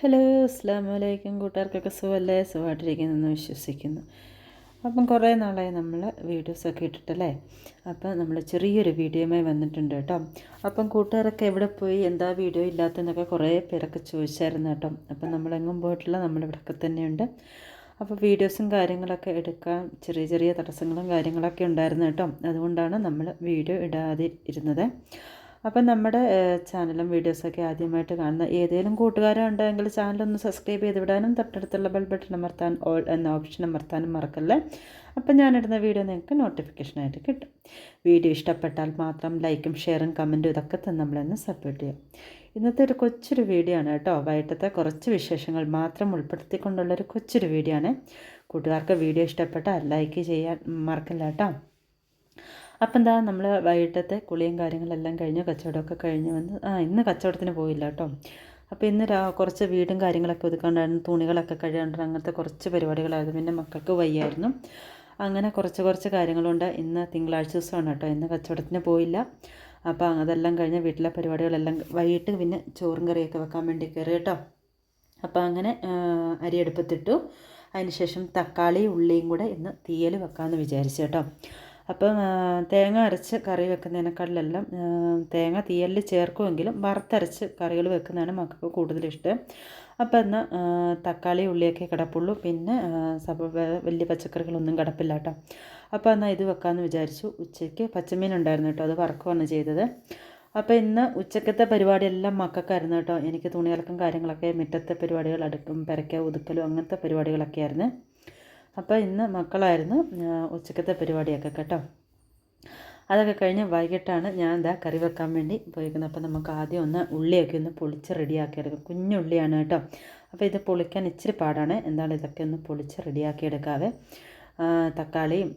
Hello അസ്സാം വലൈക്കും കൂട്ടുകാർക്കൊക്കെ സുഖമല്ലേ സുഖമായിട്ടിരിക്കുന്നെന്ന് വിശ്വസിക്കുന്നു. അപ്പം കുറേ നാളായി നമ്മൾ വീഡിയോസൊക്കെ ഇട്ടിട്ടല്ലേ? അപ്പം നമ്മൾ ചെറിയൊരു വീഡിയോയുമായി വന്നിട്ടുണ്ട് കേട്ടോ. അപ്പം കൂട്ടുകാരൊക്കെ എവിടെ പോയി? എന്താ വീഡിയോ ഇല്ലാത്തതെന്നൊക്കെ കുറേ പേരൊക്കെ ചോദിച്ചായിരുന്നു കേട്ടോ. അപ്പം നമ്മളെങ്ങും പോയിട്ടില്ല. നമ്മളിവിടെയൊക്കെ തന്നെയുണ്ട്. അപ്പോൾ വീഡിയോസും കാര്യങ്ങളൊക്കെ എടുക്കാൻ ചെറിയ ചെറിയ തടസ്സങ്ങളും കാര്യങ്ങളൊക്കെ ഉണ്ടായിരുന്നു കേട്ടോ. അതുകൊണ്ടാണ് നമ്മൾ വീഡിയോ ഇടാതെ ഇരുന്നത് അപ്പം നമ്മുടെ ചാനലും വീഡിയോസൊക്കെ ആദ്യമായിട്ട് കാണുന്ന ഏതെങ്കിലും കൂട്ടുകാരുണ്ടെങ്കിൽ ചാനലൊന്ന് സബ്സ്ക്രൈബ് ചെയ്ത് വിടാനും തൊട്ടടുത്തുള്ള ബെൽ ബട്ടൺ അമർത്താൻ ഓൾ എന്ന ഓപ്ഷൻ അമർത്താനും മറക്കല്ലേ? അപ്പം ഞാനിടുന്ന വീഡിയോ നിങ്ങൾക്ക് നോട്ടിഫിക്കേഷനായിട്ട് കിട്ടും. വീഡിയോ ഇഷ്ടപ്പെട്ടാൽ മാത്രം ലൈക്കും ഷെയറും കമന്റും ഇതൊക്കെ തന്നെ നമ്മളൊന്ന് സപ്പോർട്ട് ചെയ്യാം. ഇന്നത്തെ ഒരു കൊച്ചൊരു വീഡിയോ ആണ് കേട്ടോ. വൈകിട്ടത്തെ കുറച്ച് വിശേഷങ്ങൾ മാത്രം ഉൾപ്പെടുത്തിക്കൊണ്ടുള്ളൊരു കൊച്ചൊരു വീഡിയോ ആണ്. കൂട്ടുകാർക്ക് വീഡിയോ ഇഷ്ടപ്പെട്ടാൽ ലൈക്ക് ചെയ്യാൻ മറക്കില്ല കേട്ടോ. അപ്പം എന്താ നമ്മൾ വൈകിട്ടത്തെ കുളിയും കാര്യങ്ങളെല്ലാം കഴിഞ്ഞു കച്ചവടമൊക്കെ കഴിഞ്ഞ് വന്ന് ആ ഇന്ന് കച്ചവടത്തിന് പോയില്ല കേട്ടോ. അപ്പോൾ ഇന്ന് രാ കുറച്ച് വീടും കാര്യങ്ങളൊക്കെ ഒതുക്കാണ്ടായിരുന്നു തുണികളൊക്കെ കഴിയാണ്ട് അങ്ങനത്തെ കുറച്ച് പരിപാടികളായിരുന്നു. പിന്നെ മക്കൾക്ക് വയ്യായിരുന്നു. അങ്ങനെ കുറച്ച് കുറച്ച് കാര്യങ്ങളുണ്ട്. ഇന്ന് തിങ്കളാഴ്ച ദിവസമാണ് കേട്ടോ. ഇന്ന് കച്ചവടത്തിന് പോയില്ല. അപ്പോൾ അതെല്ലാം കഴിഞ്ഞ് വീട്ടിലെ പരിപാടികളെല്ലാം വൈകിട്ട് പിന്നെ ചോറും കറിയൊക്കെ വെക്കാൻ വേണ്ടി കയറി കേട്ടോ. അപ്പോൾ അങ്ങനെ അരിയെടുപ്പത്തിട്ടു. അതിനുശേഷം തക്കാളി ഉള്ളിയും കൂടെ ഇന്ന് തീയൽ വെക്കാമെന്ന് വിചാരിച്ചു കേട്ടോ. അപ്പം തേങ്ങ അരച്ച് കറി വെക്കുന്നതിനേക്കാളിലെല്ലാം തേങ്ങ തീയലിൽ ചേർക്കുമെങ്കിലും വറുത്തരച്ച് കറികൾ വെക്കുന്നതാണ് മക്കൾക്ക് കൂടുതലിഷ്ടം അപ്പോൾ എന്നാൽ തക്കാളി ഉള്ളിയൊക്കെ കിടപ്പുള്ളൂ. പിന്നെ സബ വലിയ പച്ചക്കറികളൊന്നും കിടപ്പില്ല കേട്ടോ. അപ്പോൾ എന്നാൽ ഇത് വെക്കാമെന്ന് വിചാരിച്ചു. ഉച്ചയ്ക്ക് പച്ചമീൻ ഉണ്ടായിരുന്നു കേട്ടോ. അത് വറക്കുവാണ് ചെയ്തത്. അപ്പോൾ ഇന്ന് ഉച്ചക്കത്തെ പരിപാടിയെല്ലാം മക്കൾക്കായിരുന്നു കേട്ടോ. എനിക്ക് തുണികൾക്കും കാര്യങ്ങളൊക്കെ മുറ്റത്തെ പരിപാടികൾ അടുക്കും പെരയ്ക്ക ഒതുക്കലും അങ്ങനത്തെ പരിപാടികളൊക്കെ ആയിരുന്നു അപ്പോൾ ഇന്ന് മക്കളായിരുന്നു ഉച്ചക്കത്തെ പരിപാടിയൊക്കെ കേട്ടോ. അതൊക്കെ കഴിഞ്ഞ് വൈകിട്ടാണ് ഞാൻ എന്താ കറി വെക്കാൻ വേണ്ടി പോയിരിക്കുന്നത്. അപ്പോൾ നമുക്ക് ആദ്യം ഒന്ന് ഉള്ളിയൊക്കെ ഒന്ന് പൊളിച്ച് റെഡിയാക്കി എടുക്കും കുഞ്ഞുള്ളിയാണ് കേട്ടോ. അപ്പോൾ ഇത് പൊളിക്കാൻ ഇച്ചിരി പാടാണ്. എന്താണ് ഇതൊക്കെ ഒന്ന് പൊളിച്ച് റെഡിയാക്കി എടുക്കാവേ തക്കാളിയും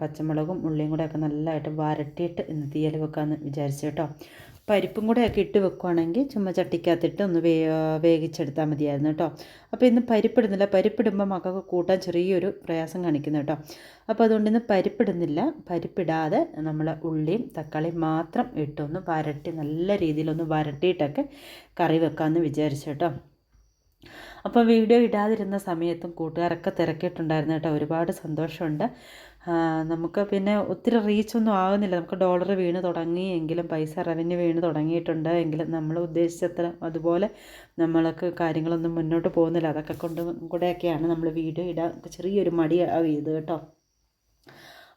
പച്ചമുളകും ഉള്ളിയും കൂടെ ഒക്കെ നല്ലതായിട്ട് വരട്ടിയിട്ട് ഇന്ന് തീയൽ വെക്കാമെന്ന് വിചാരിച്ചു കേട്ടോ. പരിപ്പും കൂടെ ഒക്കെ ഇട്ട് വെക്കുവാണെങ്കിൽ ചുമ്മാ ചട്ടിക്കകത്തിട്ട് ഒന്ന് വേ വേവിച്ചെടുത്താൽ മതിയായിരുന്നു കേട്ടോ. അപ്പോൾ ഇന്ന് പരിപ്പിടുന്നില്ല. പരിപ്പിടുമ്പോൾ മക്കൾക്ക് കൂട്ടാൻ ചെറിയൊരു പ്രയാസം കാണിക്കുന്നു കേട്ടോ. അപ്പോൾ അതുകൊണ്ട് ഇന്ന് പരിപ്പിടുന്നില്ല. പരിപ്പിടാതെ നമ്മൾ ഉള്ളിയും തക്കാളിയും മാത്രം ഇട്ടൊന്ന് വരട്ടി നല്ല രീതിയിലൊന്ന് വരട്ടിയിട്ടൊക്കെ കറി വെക്കാമെന്ന് വിചാരിച്ചു കേട്ടോ. അപ്പോൾ വീഡിയോ ഇടാതിരുന്ന സമയത്തും കൂട്ടുകാരൊക്കെ തിരക്കിയിട്ടുണ്ടായിരുന്നു കേട്ടോ. ഒരുപാട് സന്തോഷമുണ്ട്. നമുക്ക് പിന്നെ ഒത്തിരി റീച്ചൊന്നും ആകുന്നില്ല നമുക്ക് ഡോളർ വീണ് തുടങ്ങിയെങ്കിലും പൈസ റവന്യൂ വീണ് തുടങ്ങിയിട്ടുണ്ട് എങ്കിലും നമ്മൾ ഉദ്ദേശിച്ചത്ര അതുപോലെ നമ്മൾക്ക് കാര്യങ്ങളൊന്നും മുന്നോട്ട് പോകുന്നില്ല. അതൊക്കെ കൊണ്ട് കൂടെയൊക്കെയാണ് നമ്മൾ വീട് ഇടാൻ ചെറിയൊരു മടി ഇത് കേട്ടോ.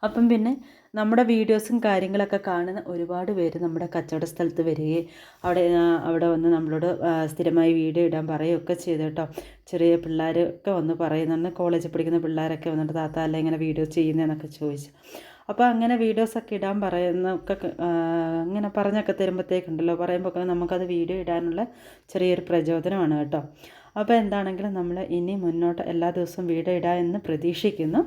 അപ്പം പിന്നെ നമ്മുടെ വീഡിയോസും കാര്യങ്ങളൊക്കെ കാണുന്ന ഒരുപാട് പേര് നമ്മുടെ കച്ചവട സ്ഥലത്ത് വരികയും അവിടെ അവിടെ വന്ന് നമ്മളോട് സ്ഥിരമായി വീഡിയോ ഇടാൻ പറയുകയൊക്കെ ചെയ്തു കേട്ടോ. ചെറിയ പിള്ളേരൊക്കെ വന്ന് പറയുന്നുണ്ട് കോളേജിൽ പഠിക്കുന്ന പിള്ളേരൊക്കെ വന്നിട്ട് താത്ത അല്ല ഇങ്ങനെ വീഡിയോ ചെയ്യുന്നതെന്നൊക്കെ ചോദിച്ചു. അപ്പോൾ അങ്ങനെ വീഡിയോസൊക്കെ ഇടാൻ പറയുന്നൊക്കെ അങ്ങനെ പറഞ്ഞൊക്കെ തരുമ്പോഴത്തേക്കുണ്ടല്ലോ പറയുമ്പോൾ നമുക്കത് വീഡിയോ ഇടാനുള്ള ചെറിയൊരു പ്രചോദനമാണ് കേട്ടോ. അപ്പോൾ എന്താണെങ്കിലും നമ്മൾ ഇനി മുന്നോട്ട് എല്ലാ ദിവസവും വീഡിയോ ഇടാം എന്ന് പ്രതീക്ഷിക്കുന്നു.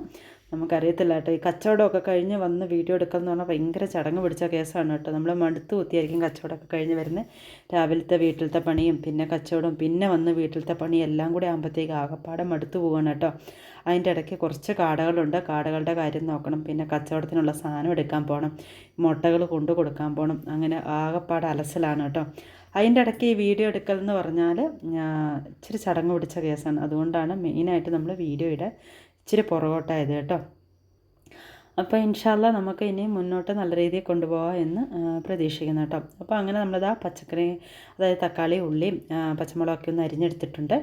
നമുക്കറിയത്തില്ല കേട്ടോ ഈ കച്ചവടമൊക്കെ കഴിഞ്ഞ് വന്ന് വീഡിയോ എടുക്കുക എന്ന് പറഞ്ഞാൽ ഭയങ്കര ചടങ്ങ് പിടിച്ച കേസാണ് കേട്ടോ. നമ്മൾ മടുത്ത് കുത്തിയായിരിക്കും കച്ചവടമൊക്കെ കഴിഞ്ഞ് വരുന്നത് രാവിലത്തെ വീട്ടിലത്തെ പണിയും പിന്നെ കച്ചവടവും പിന്നെ വന്ന് വീട്ടിലത്തെ പണി എല്ലാം കൂടി ആകുമ്പോഴത്തേക്ക് ആകപ്പാടെ മടുത്ത് പോവാണ് കേട്ടോ. അതിന്റെ ഇടയ്ക്ക് കുറച്ച് കാടകളുണ്ട്. കാടകളുടെ കാര്യം നോക്കണം. പിന്നെ കച്ചവടത്തിനുള്ള സാധനം എടുക്കാൻ പോകണം മുട്ടകൾ കൊണ്ടു കൊടുക്കാൻ പോകണം അങ്ങനെ ആകപ്പാടെ അലസലാണ് കേട്ടോ. അതിന്റെ ഇടയ്ക്ക് ഈ വീഡിയോ എടുക്കൽ എന്ന് പറഞ്ഞാൽ ഇച്ചിരി ചടങ്ങ് പിടിച്ച കേസാണ്. അതുകൊണ്ടാണ് മെയിനായിട്ട് നമ്മൾ വീഡിയോയുടെ ഇച്ചിരി പുറകോട്ടായത് കേട്ടോ. അപ്പോൾ ഇൻഷാല്ല നമുക്ക് ഇനി മുന്നോട്ട് നല്ല രീതിയിൽ കൊണ്ടുപോകാം എന്ന് പ്രതീക്ഷിക്കുന്നു കേട്ടോ. അപ്പോൾ അങ്ങനെ നമ്മളിതാ പച്ചക്കറി അതായത് തക്കാളി ഉള്ളിയും പച്ചമുളകൊക്കെ ഒന്ന് അരിഞ്ഞെടുത്തിട്ടുണ്ട്.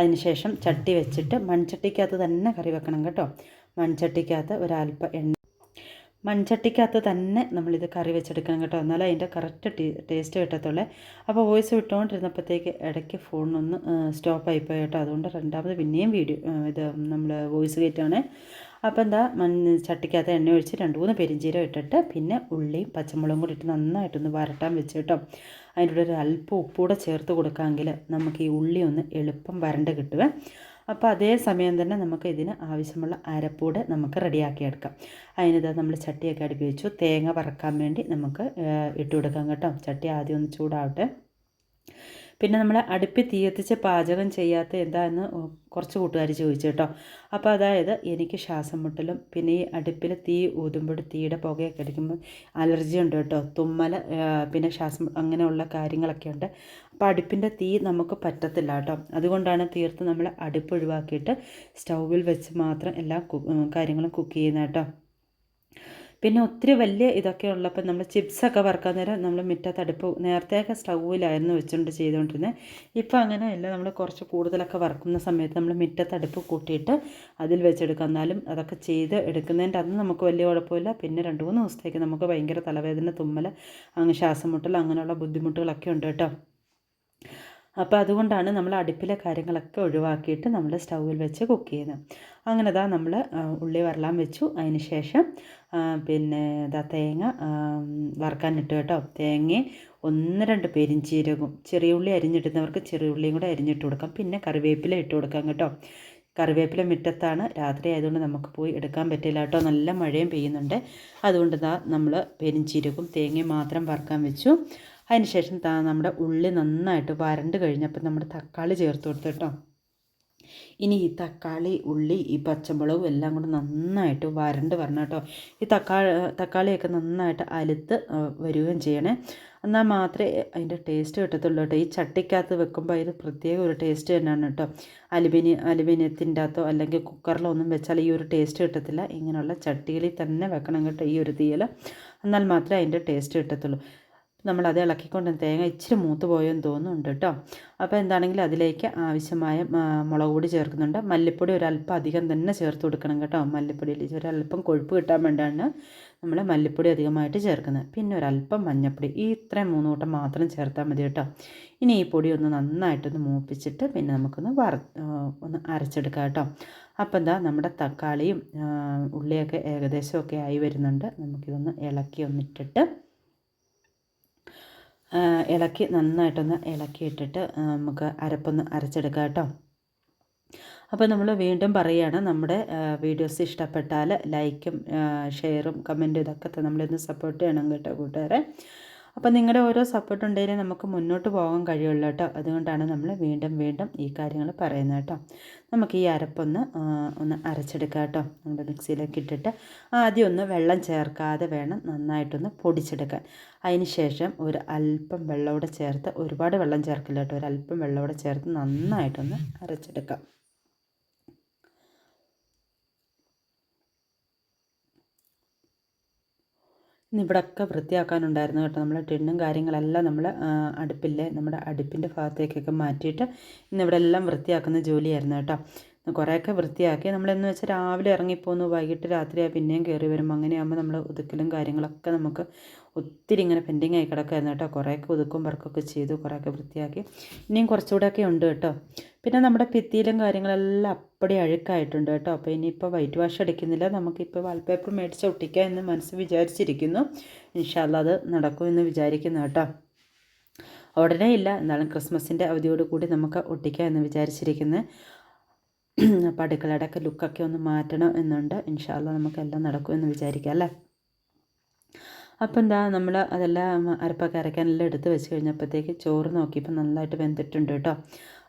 അതിനുശേഷം ചട്ടി വെച്ചിട്ട് മൺചട്ടിക്കകത്ത് തന്നെ കറി വെക്കണം കേട്ടോ. മൺചട്ടിക്കകത്ത് ഒരല്പം എണ്ണ മൺചട്ടിക്കകത്ത് തന്നെ നമ്മളിത് കറി വെച്ചെടുക്കണം കേട്ടോ. എന്നാലേ അതിന്റെ കറക്റ്റ് ടീ ടേസ്റ്റ് കിട്ടത്തുള്ളേ. അപ്പോൾ വോയിസ് വിട്ടുകൊണ്ടിരുന്നപ്പോഴത്തേക്ക് ഇടയ്ക്ക് ഫോണൊന്ന് സ്റ്റോപ്പായി പോയി കേട്ടോ. അതുകൊണ്ട് രണ്ടാമത് പിന്നെയും വീഡിയോ ഇത് നമ്മൾ വോയിസ് കയറ്റാണ് അപ്പോൾ എന്താ മൺ ചട്ടിക്കകത്ത് എണ്ണ ഒഴിച്ച് രണ്ട് മൂന്ന് പെരിഞ്ചീരം ഇട്ടിട്ട് പിന്നെ ഉള്ളിയും പച്ചമുളകും കൂടി ഇട്ട് നന്നായിട്ടൊന്ന് വരട്ടാൻ വെച്ച് കേട്ടോ. അതിന്റെ ഒരു അല്പം ഉപ്പൂടെ ചേർത്ത് കൊടുക്കാമെങ്കിൽ നമുക്ക് ഈ ഉള്ളി ഒന്ന് എളുപ്പം വരണ്ട് കിട്ടുവേ. അപ്പോൾ അതേ സമയം തന്നെ നമുക്ക് ഇതിന് ആവശ്യമുള്ള അരപ്പൂടെ നമുക്ക് റെഡിയാക്കി എടുക്കാം അതിനിത് നമ്മൾ ചട്ടിയൊക്കെ അടുപ്പി വെച്ചു. തേങ്ങ വറക്കാൻ വേണ്ടി നമുക്ക് ഇട്ട് കൊടുക്കാം കേട്ടോ. ചട്ടി ആദ്യം ഒന്ന് ചൂടാവട്ടെ. പിന്നെ നമ്മൾ അടുപ്പിൽ തീ കത്തിച്ച് പാചകം ചെയ്യാത്ത എന്താന്ന് കുറച്ച് കൂട്ടുകാർ ചോദിച്ചു കേട്ടോ. അപ്പോൾ അതായത് എനിക്ക് ശ്വാസം മുട്ടലും പിന്നെ ഈ അടുപ്പിൽ തീ ഊതുമ്പോൾ തീയുടെ പുകയൊക്കെ അടിക്കുമ്പോൾ അലർജി ഉണ്ട് കേട്ടോ. തുമ്മൽ പിന്നെ ശ്വാസം അങ്ങനെയുള്ള കാര്യങ്ങളൊക്കെ ഉണ്ട്. അപ്പോൾ അടുപ്പിന്റെ തീ നമുക്ക് പറ്റത്തില്ല കേട്ടോ. അതുകൊണ്ടാണ് തീർത്ത് നമ്മൾ അടുപ്പ് ഒഴിവാക്കിയിട്ട് സ്റ്റൗവിൽ വെച്ച് മാത്രം എല്ലാ കാര്യങ്ങളും കുക്ക് ചെയ്യുന്നത് കേട്ടോ. പിന്നെ ഒത്തിരി വലിയ ഇതൊക്കെ ഉള്ളപ്പോൾ നമ്മൾ ചിപ്സൊക്കെ വറുക്കാൻ നേരം നമ്മൾ മുറ്റത്ത് അടുപ്പ് നേരത്തെയൊക്കെ സ്റ്റൗവിലായിരുന്നു വെച്ചുകൊണ്ട് ചെയ്തുകൊണ്ടിരുന്നത്. ഇപ്പോൾ അങ്ങനെയല്ല നമ്മൾ കുറച്ച് കൂടുതലൊക്കെ വറുക്കുന്ന സമയത്ത് നമ്മൾ മുറ്റത്ത് അടുപ്പ് കൂട്ടിയിട്ട് അതിൽ വെച്ചെടുക്കാം. എന്നാലും അതൊക്കെ ചെയ്ത് എടുക്കുന്നതിന്റെ അന്ന് നമുക്ക് വലിയ കുഴപ്പമില്ല. പിന്നെ രണ്ട് മൂന്ന് ദിവസത്തേക്ക് നമുക്ക് ഭയങ്കര തലവേദന തുമ്മൽ അങ്ങ് ശ്വാസം മുട്ടൽ അങ്ങനെയുള്ള ബുദ്ധിമുട്ടുകളൊക്കെ ഉണ്ട് കേട്ടോ. അപ്പോൾ അതുകൊണ്ടാണ് നമ്മൾ അടുപ്പിലെ കാര്യങ്ങളൊക്കെ ഒഴിവാക്കിയിട്ട് നമ്മൾ സ്റ്റൗവിൽ വെച്ച് കുക്ക് ചെയ്യുന്നത് അങ്ങനെ ഇതാ നമ്മൾ ഉള്ളി വരലാൻ വെച്ചു. അതിന് ശേഷം പിന്നെ ഇതാ തേങ്ങ വറുക്കാനിട്ട് കേട്ടോ. തേങ്ങയും ഒന്ന് രണ്ട് പെരിഞ്ചീരകവും ചെറിയ ഉള്ളി അരിഞ്ഞിട്ടുന്നവർക്ക് ചെറിയ ഉള്ളിയും കൂടെ അരിഞ്ഞിട്ട് കൊടുക്കാം. പിന്നെ കറിവേപ്പില ഇട്ട് കൊടുക്കാം കേട്ടോ. കറിവേപ്പില മുറ്റത്താണ്. രാത്രി ആയതുകൊണ്ട് നമുക്ക് പോയി എടുക്കാൻ പറ്റില്ല കേട്ടോ. നല്ല മഴയും പെയ്യുന്നുണ്ട്. അതുകൊണ്ട് നമ്മൾ പെരിഞ്ചീരകവും തേങ്ങയും മാത്രം വറുക്കാൻ വെച്ചു. അതിന് ശേഷം നമ്മുടെ ഉള്ളി നന്നായിട്ട് വരണ്ട് കഴിഞ്ഞപ്പോൾ നമ്മുടെ തക്കാളി ചേർത്ത് കൊടുത്തു കേട്ടോ. ഇനി ഈ തക്കാളി ഉള്ളി ഈ പച്ചമുളകും എല്ലാം കൂടെ നന്നായിട്ട് വരണ്ട് വരണം കേട്ടോ. ഈ തക്കാളി തക്കാളിയൊക്കെ നന്നായിട്ട് അലുത്ത് വരികയും ചെയ്യണേ. എന്നാൽ മാത്രമേ അതിന്റെ ടേസ്റ്റ് കിട്ടത്തുള്ളൂ കേട്ടോ. ഈ ചട്ടിക്കകത്ത് വെക്കുമ്പോൾ അതിന് പ്രത്യേക ഒരു ടേസ്റ്റ് തന്നെയാണ് കേട്ടോ. അലുമിനി അലുമിനിയത്തിന്റെ അകത്തോ അല്ലെങ്കിൽ കുക്കറിലോ ഒന്നും വെച്ചാൽ ഈ ഒരു ടേസ്റ്റ് കിട്ടത്തില്ല. ഇങ്ങനെയുള്ള ചട്ടികളിൽ തന്നെ വെക്കണം കേട്ടോ ഈ ഒരു തീയൽ എന്നാൽ മാത്രമേ അതിന്റെ ടേസ്റ്റ് കിട്ടത്തുള്ളൂ. നമ്മളത് ഇളക്കിക്കൊണ്ട് തേങ്ങ ഇച്ചിരി മൂത്ത് പോയെന്ന് തോന്നുന്നുണ്ട് കേട്ടോ. അപ്പോൾ എന്താണെങ്കിലും അതിലേക്ക് ആവശ്യമായ മുളക് പൊടി ചേർക്കുന്നുണ്ട്. മല്ലിപ്പൊടി ഒരല്പം അധികം തന്നെ ചേർത്ത് കൊടുക്കണം കേട്ടോ. മല്ലിപ്പൊടിയിൽ ഒരല്പം കൊഴുപ്പ് കിട്ടാൻ വേണ്ടിയാണ് നമ്മൾ മല്ലിപ്പൊടി അധികമായിട്ട് ചേർക്കുന്നത്. പിന്നെ ഒരല്പം മഞ്ഞൾപ്പൊടി ഈ ഇത്രയും മൂന്ന് കൂട്ടം മാത്രം ചേർത്താൽ മതി കേട്ടോ. ഇനി ഈ പൊടി ഒന്ന് നന്നായിട്ടൊന്ന് മൂപ്പിച്ചിട്ട് പിന്നെ നമുക്കൊന്ന് വറ ഒന്ന് അരച്ചെടുക്കാം കേട്ടോ. അപ്പോൾ എന്താ നമ്മുടെ തക്കാളിയും ഉള്ളിയൊക്കെ ഏകദേശമൊക്കെ ആയി വരുന്നുണ്ട്. നമുക്കിതൊന്ന് ഇളക്കി ഒന്നിട്ടിട്ട് ഇളക്കി നന്നായിട്ടൊന്ന് ഇളക്കി ഇട്ടിട്ട് നമുക്ക് അരപ്പൊന്ന് അരച്ചെടുക്കാം കേട്ടോ. അപ്പോൾ നമ്മൾ വീണ്ടും പറയുകയാണ് നമ്മുടെ വീഡിയോസ് ഇഷ്ടപ്പെട്ടാൽ ലൈക്കും ഷെയറും കമന്റും ഇതൊക്കെ നമ്മളൊന്ന് സപ്പോർട്ട് ചെയ്യണം കേട്ടോ കൂട്ടുകാരെ. അപ്പോൾ നിങ്ങളുടെ ഓരോ സപ്പോർട്ട് ഉണ്ടെങ്കിലും നമുക്ക് മുന്നോട്ട് പോകാൻ കഴിയുള്ളൂ കേട്ടോ അതുകൊണ്ടാണ് നമ്മൾ വീണ്ടും വീണ്ടും ഈ കാര്യങ്ങൾ പറയുന്നത് കേട്ടോ നമുക്ക് ഈ അരപ്പൊന്ന് ഒന്ന് അരച്ചെടുക്കാം കേട്ടോ നമ്മുടെ മിക്സിയിലേക്ക് ഇട്ടിട്ട് ആദ്യം ഒന്ന് വെള്ളം ചേർക്കാതെ വേണം നന്നായിട്ടൊന്ന് പൊടിച്ചെടുക്കാൻ. അതിന് ശേഷം ഒരു അല്പം വെള്ളം ചേർത്ത് ഒരുപാട് വെള്ളം ചേർക്കില്ല കേട്ടോ ഒരു അല്പം വെള്ളം ചേർത്ത് നന്നായിട്ടൊന്ന് അരച്ചെടുക്കാം. ഇന്ന് ഇവിടെയൊക്കെ വൃത്തിയാക്കാനുണ്ടായിരുന്നു കേട്ടോ. നമ്മൾ ടിണ്ണും കാര്യങ്ങളെല്ലാം നമ്മൾ അടുപ്പില്ലേ നമ്മുടെ അടുപ്പിന്റെ ഭാഗത്തേക്കൊക്കെ മാറ്റിയിട്ട് ഇന്ന് ഇവിടെ എല്ലാം വൃത്തിയാക്കുന്ന ജോലിയായിരുന്നു കേട്ടോ. കുറേയൊക്കെ വൃത്തിയാക്കി. നമ്മളെന്ന് വെച്ചാൽ രാവിലെ ഇറങ്ങിപ്പോന്നു വൈകിട്ട് രാത്രിയായി പിന്നെയും കയറി വരും അങ്ങനെയാകുമ്പോൾ നമ്മൾ ഒതുക്കലും കാര്യങ്ങളൊക്കെ നമുക്ക് ഒത്തിരി ഇങ്ങനെ പെൻഡിങ് ആയി കിടക്കായിരുന്നു കേട്ടോ. കുറേയൊക്കെ ഒതുക്കും വർക്കൊക്കെ ചെയ്തു കുറേയൊക്കെ വൃത്തിയാക്കി. ഇനിയും കുറച്ചുകൂടെയൊക്കെ ഉണ്ട് കേട്ടോ. പിന്നെ നമ്മുടെ ഭിത്തിയിലും കാര്യങ്ങളെല്ലാം അപ്പടി അഴുക്കായിട്ടുണ്ട് കേട്ടോ. അപ്പോൾ ഇനിയിപ്പോൾ വൈറ്റ് വാഷ് അടിക്കുന്നില്ല നമുക്കിപ്പോൾ വാൾപേപ്പർ മേടിച്ച് ഒട്ടിക്കാം എന്ന് മനസ്സ് വിചാരിച്ചിരിക്കുന്നു. ഇൻഷാല്ല അത് നടക്കുമെന്ന് വിചാരിക്കുന്നു കേട്ടോ. ഉടനെ ഇല്ല. എന്നാലും ക്രിസ്മസിന്റെ അവധിയോടുകൂടി നമുക്ക് ഒട്ടിക്കാം എന്ന് വിചാരിച്ചിരിക്കുന്നത് അപ്പോൾ അടുക്കളയുടെ ഒക്കെ ലുക്കൊക്കെ ഒന്ന് മാറ്റണം എന്നുണ്ട്. ഇൻഷാല്ല നമുക്കെല്ലാം നടക്കുമെന്ന് വിചാരിക്കാം അല്ലേ? അപ്പോൾ എന്താ നമ്മൾ അതെല്ലാം അരപ്പൊക്കെ അരയ്ക്കാനെല്ലാം എടുത്ത് വെച്ച് കഴിഞ്ഞപ്പോഴത്തേക്ക് ചോറ് നോക്കിയപ്പോൾ നന്നായിട്ട് വെന്തിട്ടുണ്ട് കേട്ടോ.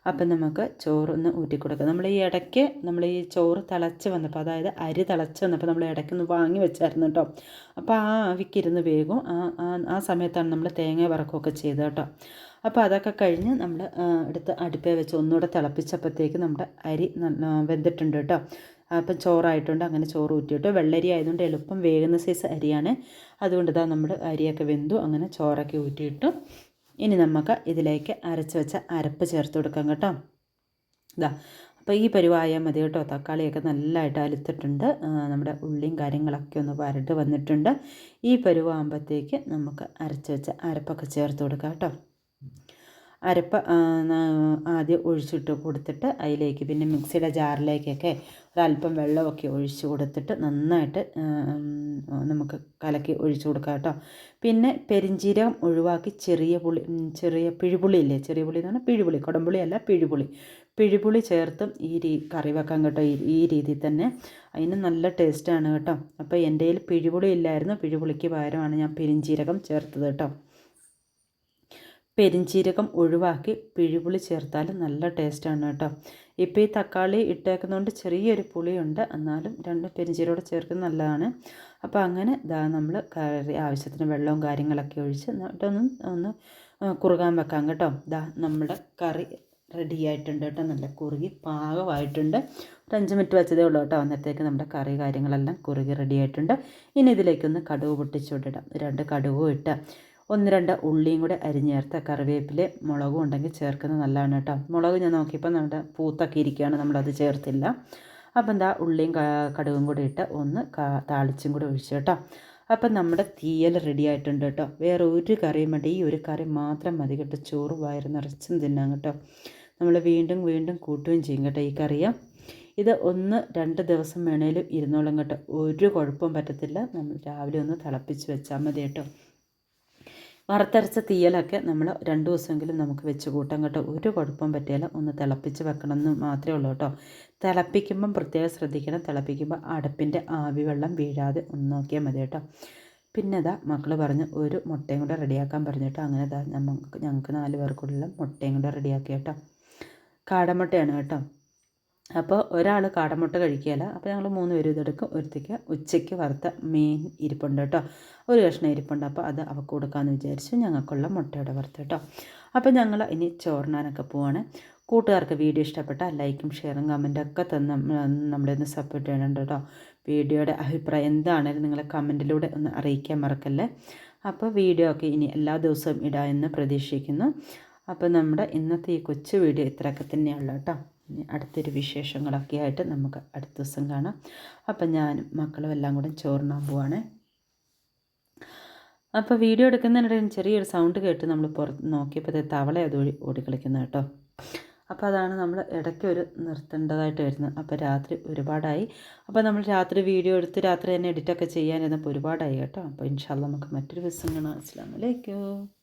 അപ്പം നമുക്ക് ചോറ് ഒന്ന് ഊറ്റി കൊടുക്കാം. നമ്മൾ ഈ ഇടയ്ക്ക് നമ്മൾ ഈ ചോറ് തിളച്ച് വന്നപ്പോൾ അതായത് അരി തിളച്ച് വന്നപ്പോൾ നമ്മൾ ഇടയ്ക്ക് ഒന്ന് വാങ്ങി വെച്ചായിരുന്നു കേട്ടോ. അപ്പോൾ ആ ആവിക്കിരുന്ന് വേഗം ആ ആ സമയത്താണ് നമ്മൾ തേങ്ങ വറക്കുകയൊക്കെ ചെയ്തത് കേട്ടോ. അപ്പോൾ അതൊക്കെ കഴിഞ്ഞ് നമ്മൾ എടുത്ത് അടുപ്പേ വെച്ച് ഒന്നുകൂടെ തിളപ്പിച്ചപ്പോഴത്തേക്ക് നമ്മുടെ അരി വെന്തിട്ടുണ്ട് കേട്ടോ. അപ്പം ചോറായിട്ടുണ്ട് അങ്ങനെ ചോറ് ഊറ്റിയിട്ട് വെള്ളരി ആയതുകൊണ്ട് എളുപ്പം വേകുന്ന സൈസ് അരിയാണ്. അതുകൊണ്ട് ഇതാ നമ്മൾ അരിയൊക്കെ വെന്തു അങ്ങനെ ചോറൊക്കെ ഊറ്റിയിട്ടു. ഇനി നമുക്ക് ഇതിലേക്ക് അരച്ച് വെച്ച അരപ്പ് ചേർത്ത് കൊടുക്കാം കേട്ടോ. ഇതാ അപ്പോൾ ഈ പരുവായാൽ മതി കേട്ടോ. തക്കാളിയൊക്കെ നല്ലതായിട്ട് അലുത്തിട്ടുണ്ട്. നമ്മുടെ ഉള്ളിയും കാര്യങ്ങളൊക്കെ ഒന്ന് വരട്ട് വന്നിട്ടുണ്ട്. ഈ പരുവാകുമ്പോഴത്തേക്ക് നമുക്ക് അരച്ച് വെച്ച അരപ്പൊക്കെ ചേർത്ത് കൊടുക്കാം കേട്ടോ. അരപ്പ് ആദ്യം ഒഴിച്ചിട്ട് കൊടുത്തിട്ട് അതിലേക്ക് പിന്നെ മിക്സിയുടെ ജാറിലേക്കൊക്കെ ഒരല്പം വെള്ളമൊക്കെ ഒഴിച്ച് കൊടുത്തിട്ട് നന്നായിട്ട് നമുക്ക് കലക്കി ഒഴിച്ചു കൊടുക്കാം കേട്ടോ. പിന്നെ പെരിഞ്ചീരകം ഒഴിവാക്കി ചെറിയ പുളി ചെറിയ പിഴുപുളി ഇല്ലേ? ചെറിയ പുളി എന്ന് പറഞ്ഞാൽ പിഴുപുളി കുടംപുളി അല്ല പിഴുപുളി. പിഴുപുളി ചേർത്തും ഈ രീ കറി വെക്കാൻ കേട്ടോ ഈ രീതിയിൽ തന്നെ. അതിന് നല്ല ടേസ്റ്റാണ് കേട്ടോ. അപ്പോൾ എന്റെ കയ്യിൽ പിഴുപുളി ഇല്ലായിരുന്നു പിഴുപുളിക്ക് പകരമാണ് ഞാൻ പെരിഞ്ചീരകം ചേർത്തത് കേട്ടോ. പെരിഞ്ചീരകം ഒഴിവാക്കി പിഴിപുളി ചേർത്താൽ നല്ല ടേസ്റ്റാണ് കേട്ടോ. ഇപ്പോൾ ഈ തക്കാളി ഇട്ടേക്കുന്നതുകൊണ്ട് ചെറിയൊരു പുളിയുണ്ട്. എന്നാലും രണ്ട് പെരിഞ്ചീരകം ചേർക്കുന്നത് നല്ലതാണ്. അപ്പോൾ അങ്ങനെ ഇതാ നമ്മൾ കറി ആവശ്യത്തിന് വെള്ളവും കാര്യങ്ങളൊക്കെ ഒഴിച്ച് എന്നിട്ടൊന്ന് ഒന്ന് കുറുകാൻ വെക്കാം കേട്ടോ. ഇതാ നമ്മുടെ കറി റെഡി ആയിട്ടുണ്ട് കേട്ടോ. നല്ല കുറുകി പാകമായിട്ടുണ്ട്. ഒരു അഞ്ച് മിനിറ്റ് വെച്ചതേ ഉള്ളൂ കേട്ടോ. അന്നത്തേക്ക് നമ്മുടെ കറി കാര്യങ്ങളെല്ലാം കുറുകി റെഡി ആയിട്ടുണ്ട് ഇനി ഇതിലേക്കൊന്ന് കടുവ് പൊട്ടിച്ചുവിട്ടിടാം രണ്ട് കടുവും ഇട്ട് ഒന്ന് രണ്ട് ഉള്ളിയും കൂടെ അരിഞ്ഞേർത്ത് കറിവേപ്പില മുളകും ഉണ്ടെങ്കിൽ ചേർക്കുന്നത് നല്ലതാണ് കേട്ടോ. മുളക് ഞാൻ നോക്കിയപ്പോൾ നമ്മുടെ പൂത്തൊക്കെ ഇരിക്കുകയാണ് നമ്മളത് ചേർത്തില്ല. അപ്പം എന്താ ഉള്ളിയും കടുകും കൂടി ഇട്ട് ഒന്ന് താളിച്ചും കൂടെ ഒഴിച്ചു കേട്ടോ. അപ്പം നമ്മുടെ തീയൽ റെഡി ആയിട്ടുണ്ട് കേട്ടോ. വേറെ ഒരു കറിയും വേണ്ട ഈ ഒരു കറി മാത്രം മതി കേട്ടോ. ചോറ് വയറ് നിറച്ചും തിന്നാം കേട്ടോ. നമ്മൾ വീണ്ടും വീണ്ടും കൂട്ടുകയും ചെയ്യും കേട്ടോ ഈ കറിയ. ഇത് ഒന്ന് രണ്ട് ദിവസം വേണേലും ഇരുന്നോളും കേട്ടോ. ഒരു കുഴപ്പവും പറ്റത്തില്ല. നമ്മൾ രാവിലെ ഒന്ന് തിളപ്പിച്ച് വെച്ചാൽ മതി കേട്ടോ. വറുത്തരച്ച തീയലൊക്കെ നമ്മൾ രണ്ട് ദിവസമെങ്കിലും നമുക്ക് വെച്ച് കൂട്ടാം കേട്ടോ. ഒരു കുഴപ്പം പറ്റിയാൽ ഒന്ന് തിളപ്പിച്ച് വെക്കണം എന്ന് മാത്രമേ ഉള്ളൂ കേട്ടോ. തിളപ്പിക്കുമ്പം പ്രത്യേകം ശ്രദ്ധിക്കണം. തിളപ്പിക്കുമ്പോൾ അടുപ്പിന്റെ ആവി വെള്ളം വീഴാതെ ഒന്ന് നോക്കിയാൽ മതി കേട്ടോ. പിന്നെ അതാ മക്കൾ പറഞ്ഞ് ഒരു മുട്ടയും കൂടെ റെഡിയാക്കാൻ പറഞ്ഞിട്ട് അങ്ങനെ അതാ നമുക്ക് ഞങ്ങൾക്ക് നാല് പേർക്കുള്ള മുട്ടയും കൂടെ റെഡിയാക്കി കേട്ടോ. കാടമുട്ടയാണ് കേട്ടോ. അപ്പോൾ ഒരാൾ കാടമുട്ട കഴിക്കുകയില്ല. അപ്പോൾ ഞങ്ങൾ മൂന്ന് പേരും ഇതെടുക്കും ഒരുത്തേക്ക് ഉച്ചയ്ക്ക് വറുത്ത മീൻ ഇരിപ്പുണ്ട് കേട്ടോ. ഒരു കഷ്ണം ഇരിപ്പുണ്ട്. അപ്പോൾ അത് അവൾക്ക് കൊടുക്കാമെന്ന് വിചാരിച്ചു. ഞങ്ങൾക്കുള്ള മുട്ടയുടെ വറുത്ത് കേട്ടോ. അപ്പോൾ ഞങ്ങൾ ഇനി ചോറിനാനൊക്കെ പോവാണ്. കൂട്ടുകാർക്ക് വീഡിയോ ഇഷ്ടപ്പെട്ടാൽ ലൈക്കും ഷെയറും കമന്റും ഒക്കെ തന്ന് നമ്മളെ ഒന്ന് സപ്പോർട്ട് ചെയ്യണുണ്ട് കേട്ടോ. വീഡിയോയുടെ അഭിപ്രായം എന്താണെങ്കിലും നിങ്ങളെ കമന്റിലൂടെ ഒന്ന് അറിയിക്കാൻ മറക്കല്ലേ. അപ്പോൾ വീഡിയോ ഒക്കെ ഇനി എല്ലാ ദിവസവും ഇടാമെന്ന് പ്രതീക്ഷിക്കുന്നു. അപ്പോൾ നമ്മുടെ ഇന്നത്തെ ഈ കൊച്ചു വീഡിയോ ഇത്രയൊക്കെ തന്നെയുള്ളൂ കേട്ടോ. ഇനി അടുത്തൊരു വിശേഷങ്ങളൊക്കെ ആയിട്ട് നമുക്ക് അടുത്ത ദിവസം കാണാം. അപ്പം ഞാനും മക്കളും എല്ലാം കൂടെ ചോറിനാൻ പോവാണ്. അപ്പോൾ വീഡിയോ എടുക്കുന്നതിനിടയിൽ ചെറിയൊരു സൗണ്ട് കേട്ട് നമ്മൾ പുറത്ത് നോക്കിയപ്പോൾ തവള അത് ഓടിക്കളിക്കുന്നത് കേട്ടോ. അപ്പോൾ അതാണ് നമ്മൾ ഇടയ്ക്ക് ഒരു നിർത്തേണ്ടതായിട്ട് വരുന്നത്. അപ്പോൾ രാത്രി ഒരുപാടായി. അപ്പോൾ നമ്മൾ രാത്രി വീഡിയോ എടുത്ത് രാത്രി തന്നെ എഡിറ്റൊക്കെ ചെയ്യാനിരുന്നപ്പോൾ ഒരുപാടായി കേട്ടോ. അപ്പോൾ ഇൻഷാല്ല നമുക്ക് മറ്റൊരു ദിവസം കാണാം. അസ്സാം വലൈക്കും